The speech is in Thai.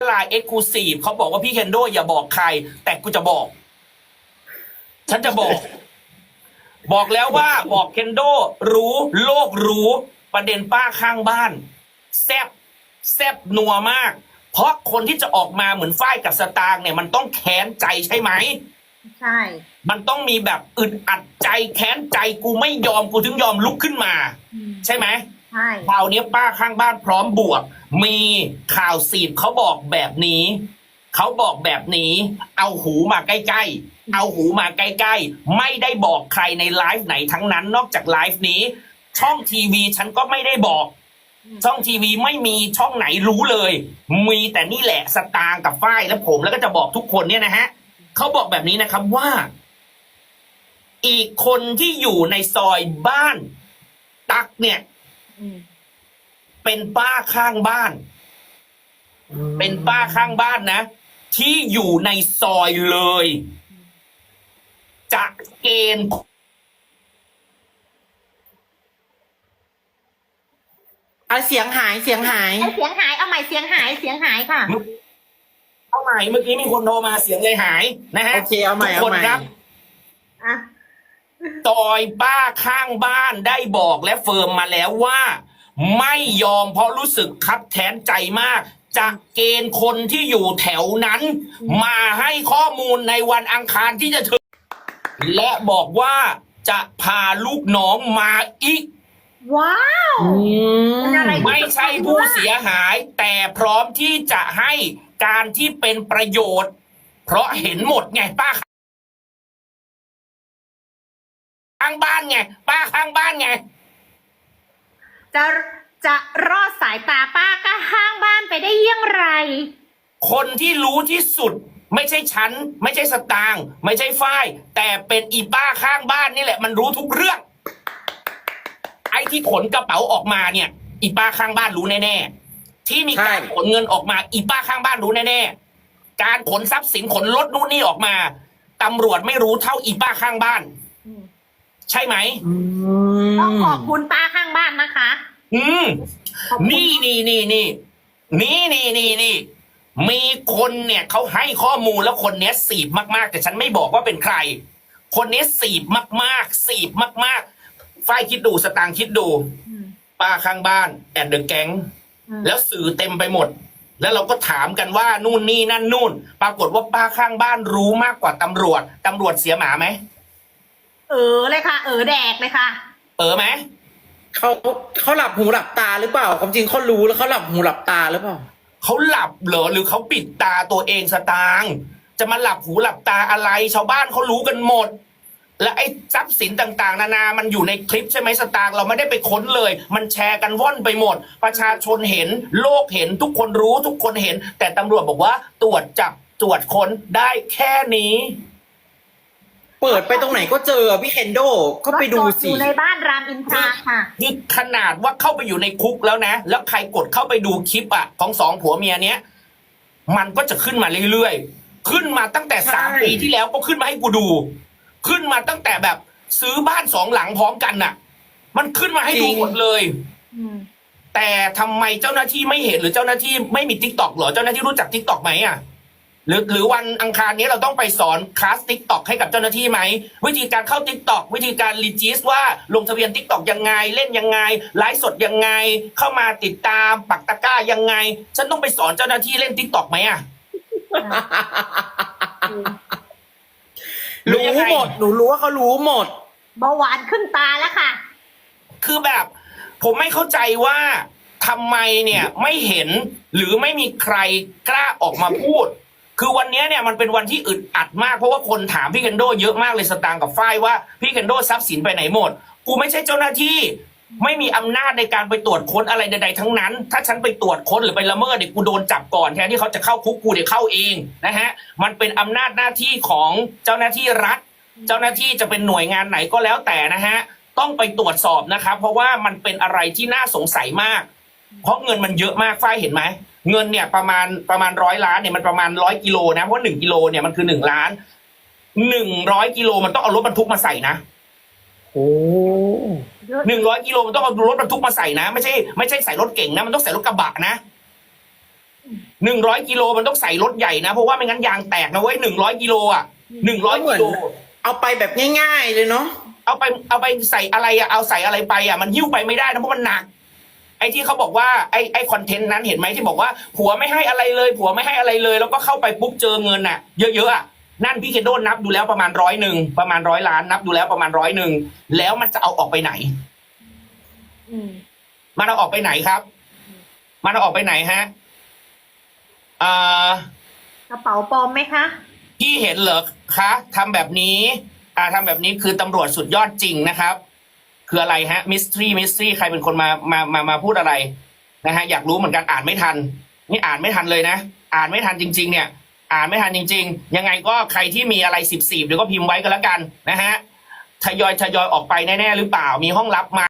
ลายเอ็กซ์คลูซีฟเขาบอกว่าพี่เคนโดอย่าบอกใคร แต่กูจะบอก ฉันจะบอก บอกแล้วว่าบอกเคนโดรู้โลกรู้ประเด็นป้าข้างบ้าน แซบแซบนัวมาก เพราะคนที่จะออกมาเหมือนฝ้ายกับสตางค์เนี่ย มันต้องแค้นใจใช่ไหม ใช่ มันต้องมีแบบอึดอัดใจแค้นใจกูไม่ยอมกูถึงยอมลุกขึ้นมาอืมใช่ไหม ใช่คราวนี้ป้าข้างบ้านพร้อมบวก มีข่าวสีบเขาบอกแบบนี้ เขาบอกแบบนี้ เอาหูมาใกล้ๆ เอาหูมาใกล้ๆ ไม่ได้บอกใครในไลฟ์ไหนทั้งนั้น นอกจากไลฟ์นี้ ช่องทีวีฉันก็ไม่ได้บอก ช่องทีวีไม่มีช่องไหนรู้เลย มีแต่นี่แหละสตางค์กับฝ้ายและผมแล้วก็จะบอกทุกคนเนี่ยนะฮะเขาบอกแบบนี้นะครับว่า อีกคนที่อยู่ในซอยบ้าน ตักเนี่ยอืม เป็นป้าข้างบ้าน เป็นป้าข้างบ้านนะ ที่อยู่ในซอยเลย จะเกณฑ์เอาเสียงหายเสียงหายไอ้เสียงหาย เอาใหม่เสียงหายเสียงหายค่ะ เอาใหม่เมื่อกี้มีคนโทรมาเสียงเลยหายนะฮะโอเคเอาใหม่ทุกคนเอาใหม่ครับ อะ ซอยป้าข้างบ้านได้บอกและเฟิร์มมาแล้วว่า ไม่ยอมเพราะรู้สึกคับแค้นใจมาก จะเกณฑ์คนที่อยู่แถวนั้น มาให้ข้อมูลในวันอังคารที่จะถึงและบอกว่าจะพาลูกน้องมาอีก ว้าวเป็นอะไรไม่ใช่ผู้เสียหาย แต่พร้อมที่จะให้การที่เป็นประโยชน์ เพราะเห็นหมดไงป้าางบ้านไง ป้าข้างบ้านไง จะจะรอดสายตาป้าก็ห้างบ้านไปได้เยี่ยงไร คนที่รู้ที่สุด ไม่ใช่ฉัน ไม่ใช่สตางค์ไม่ใช่ฝ้าย แต่เป็นอีป้าข้างบ้านนี่แหละ มันรู้ทุกเรื่อง ไอ้ที่ขนกระเป๋าออกมาเนี่ย อีป้าข้างบ้านรู้แน่ๆที่มีการใช่ขนเงินออกมา อีป้าข้างบ้านรู้แน่ๆการขนทรัพย์สินขนรถนู่นนี่ออกมาตำรวจไม่รู้เท่าอีป้าข้างบ้านอืม ใช่ไหมต้องขอบคุณป้าข้างบ้านนะคะ อืมขอบคุณนี่นี่นี่นี่นี่นี่นี่นี่มีคนเนี่ยเขาให้ข้อมูลแล้วคนเนี้ยสีบมากๆ แต่ฉันไม่บอกว่าเป็นใคร คนนี้สีบมากๆ สีบมากๆฝ้ายคิดดูสตางค์คิดดูอืมป้าข้างบ้าน แอนเดอร์แก๊งอืมแล้วสื่อเต็มไปหมด แล้วเราก็ถามกันว่านู่นนี่นั่นนู่น ปรากฏว่าป้าข้างบ้านรู้มากกว่าตำรวจตำรวจเสียหมาไหม เออเลยค่ะ เออแดกเลยค่ะ เออไหมเขาเขาหลับหูหลับตาหรือเปล่าความจริงเขารู้แล้วเขาหลับหูหลับตาหรือเปล่าเขาหลับเหรอหรือเขาปิดตาตัวเองสตางค์จะมาหลับหูหลับตาอะไร ชาวบ้านเขารู้กันหมด และไอ้ทรัพย์สินต่างๆ นานา มันอยู่ในคลิปใช่ไหมสตางค์เราไม่ได้ไปค้นเลย มันแชร์กันว่อนไปหมด ประชาชนเห็น โลกเห็นทุกคนรู้ทุกคนเห็น แต่ตำรวจบอกว่าตรวจจับตรวจค้นได้แค่นี้ เปิดไปตรงไหนก็เจอพี่เคนโดก็ไปดูอสิยู่ในบ้านรามอินทราค่ะ นี่ขนาดว่าเข้าไปอยู่ในคุกแล้วนะ แล้วใครกดเข้าไปดูคลิปอะของสองผัวเมียเนี้ย มันก็จะขึ้นมาเรื่อยๆ ขึ้นมาตั้งแต่สามใช่ ปีที่แล้วก็ขึ้นมาให้กูดู ขึ้นมาตั้งแต่แบบซื้อบ้านสองหลังพร้อมกันน่ะ มันขึ้นมาให้ดูหมดเลย อืมแต่ทำไมเจ้าหน้าที่ไม่เห็นหรือเจ้าหน้าที่ไม่มีทิกตอกเหรอเจ้าหน้าที่รู้จักทิกตอกไหมอะ หรือหรือวันอังคารนี้เราต้องไปสอนคลาสทิกตอกให้กับเจ้าหน้าที่ไหม วิธีการเข้าทิกตอกวิธีการรีจิสว่าลงทะเบียนทิกตอกยังไง เล่นยังไง ไลฟ์สดยังไง เข้ามาติดตามปักตะกร้ายังไง ฉันต้องไปสอนเจ้าหน้าที่เล่นทิกตอกไหมอะรู้หมดหนูรู้ว่าเขารู้หมดเบาหวานขึ้นตาแล้วค่ะ คือแบบ ผมไม่เข้าใจว่าทำไมเนี่ยไม่เห็นหรือไม่มีใครกล้าออกมาพูด คือวันนี้เนี่ยมันเป็นวันที่อึดอัดมากเพราะว่าคนถามพี่เคนโดเยอะมากเลยสตางค์กับฝ้ายว่าพี่เคนโดทรัพย์สินไปไหนหมด กูไม่ใช่เจ้าหน้าที่ ไม่มีอำนาจในการไปตรวจค้นอะไรใดๆทั้งนั้น ถ้าฉันไปตรวจค้นหรือไปละเมิดเนี่ยกูโดนจับก่อนแทนที่เขาจะเข้าคุกกูเดี๋ยวเข้าเองนะฮะมันเป็นอำนาจหน้าที่ของเจ้าหน้าที่รัฐ เจ้าหน้าที่จะเป็นหน่วยงานไหนก็แล้วแต่นะฮะต้องไปตรวจสอบนะครับเพราะว่ามันเป็นอะไรที่น่าสงสัยมาก เพราะเงินมันเยอะมากฝ้ายเห็นไหม เงินเนี่ยประมาณประมาณร้อยล้านเนี่ยมันประมาณร้อยกิโลนะเพราะหนึ่งกิโลเนี่ยมันคือหนึ่งล้านหนึ่งร้อยกิโลมันต้องเอารถบรรทุกมาใส่นะโอ้หนึ่งร้อยกิโลมันต้องเอารถบรรทุกมาใส่นะ ไม่ใช่ไม่ใช่ใส่รถเก่งนะมันต้องใส่รถกระบะนะหนึ่งร้อยกิโลมันต้องใส่รถใหญ่นะ เพราะว่าไม่งั้นยางแตกนะเว้ยหนึ่งร้อยกิโลอะหนึ่งร้อยก็เหมืกิอนโลเอาไปแบบง่าย ๆ เลยเนาะเอาไปเอาไปใส่อะไรอะเอาใส่อะไรไปอะมันหิ้วไปไม่ได้นะเพราะมันหนัก ไอ้ที่เขาบอกว่าไอ้ไอ้คอนเทนต์นั้นเห็นไหมที่บอกว่าผัวไม่ให้อะไรเลยผัวไม่ให้อะไรเลย แล้วก็เข้าไปปุ๊บเจอเงินอะ เยอะๆอะนั่นพี่เคนโดนับดูแล้วประมาณร้อยหนึ่งประมาณร้อยล้านนับดูแล้วประมาณร้อยหนึ่งแล้วมันจะเอาออกไปไหนอืมมันเอาออกไปไหนครับ มันเอาออกไปไหนฮะอ่ากระเป๋าปลอมไหมคะพี่เห็นเหรอคะทำแบบนี้ อ่าทำแบบนี้คือตำรวจสุดยอดจริงนะครับ คืออะไรฮะมิสทรีมิสทรีใครเป็นคนมามามามาพูดอะไรนะฮะอยากรู้เหมือนกันอ่านไม่ทัน นี่อ่านไม่ทันเลยนะ อ่านไม่ทันจริง ๆ เนี่ย อ่านไม่ทันจริง ๆ ยังไงก็ใครที่มีอะไรสิบสี่เดี๋ยวก็พิมพ์ไว้ก็แล้วกันนะฮะทยอยทยอยออกไปแน่ๆหรือเปล่ามีห้องลับไหมา